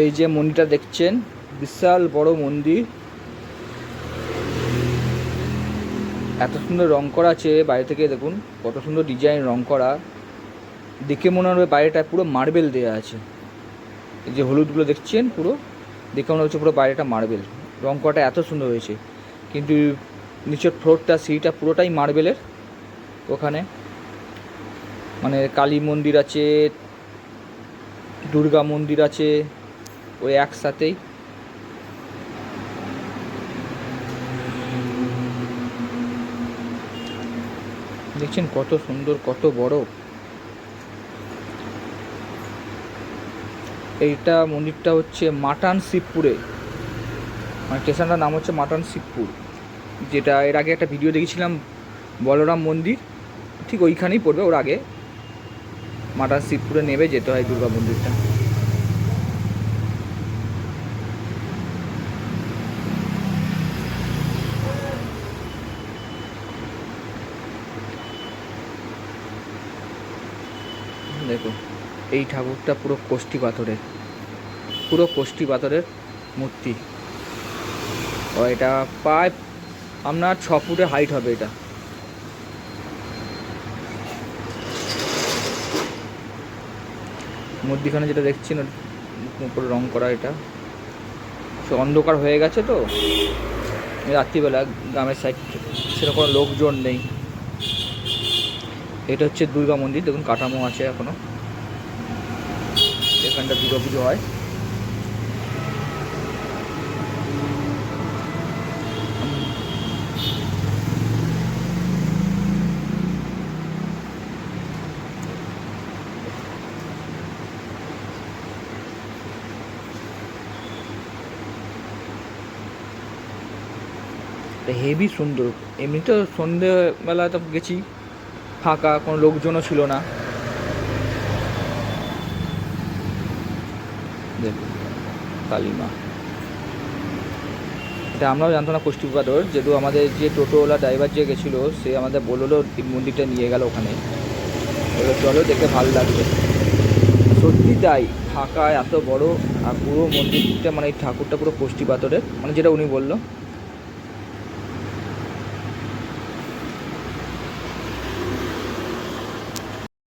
এই যে মন্দিরটা দেখছেন, বিশাল বড় মন্দির। এত সুন্দর রং করা আছে বাইরে থেকে, দেখুন, কত সুন্দর ডিজাইন রং করা। দেখে মনে হবে বাইরেটা পুরো মার্বেল দেওয়া আছে। এই যে হলুদগুলো দেখছেন পুরো? দেখে মনে হচ্ছে পুরো বাইরেটা মার্বেল রং করাটা এত সুন্দর হয়েছে। কিন্তু নিচের ফ্লোরটা সিঁড়িটা পুরোটাই মার্বেলের ওখানে মানে কালী মন্দির আছে, দুর্গা মন্দির আছে। ওই একসাথেই। দেখছেন কত সুন্দর, কত বড়। এইটা মন্দিরটা হচ্ছে মাটান শিবপুরে। মানে স্টেশনটার নাম হচ্ছে মাটান শিবপুর। যেটা এর আগে একটা ভিডিও দেখেছিলাম, বলরাম মন্দির। ঠিক ওইখানেই পড়বে, ওর আগে। মাটান শিবপুরে নেবে যেতে হয় দুর্গা মন্দিরটা। দেখুন এই ঠাকুরটা পুরো কোষ্ঠী পাথরের, পুরো কোষ্ঠী পাথরের মূর্তি। ও, এটা প্রায় আপনার ছ ফুটে হাইট হবে এটা। মধ্যিখানে যেটা দেখছেন ওর উপরে রং করা এটা। সে অন্ধকার হয়ে গেছে তো। রাত্রিবেলা গ্রামের সাইড সেরকম লোকজন নেই। এটা হচ্ছে দুর্গা মন্দির, দেখুন কাঠামো আছে এখনও। এখানটা দুর্গা পুজো হয়। হেভি সুন্দর। এমনি তো তো গেছি। ফাঁকা, কোনো লোকজনও ছিল না। কালিমা। এটা আমরাও জানতাম না কোষ্ঠীপাথর যেহেতু আমাদের যে টোটোওয়ালা ড্রাইভার যে গেছিল, সে আমাদের বলল এই মন্দিরটা নিয়ে গেল ওখানে। বলল, চলো দেখে ভালো লাগবে। সত্যি তাই, ফাঁকা, এত বড়, আর পুরো মন্দিরটা মানে এই ঠাকুরটা পুরো কোষ্ঠী পাথরের মানে যেটা উনি বলল।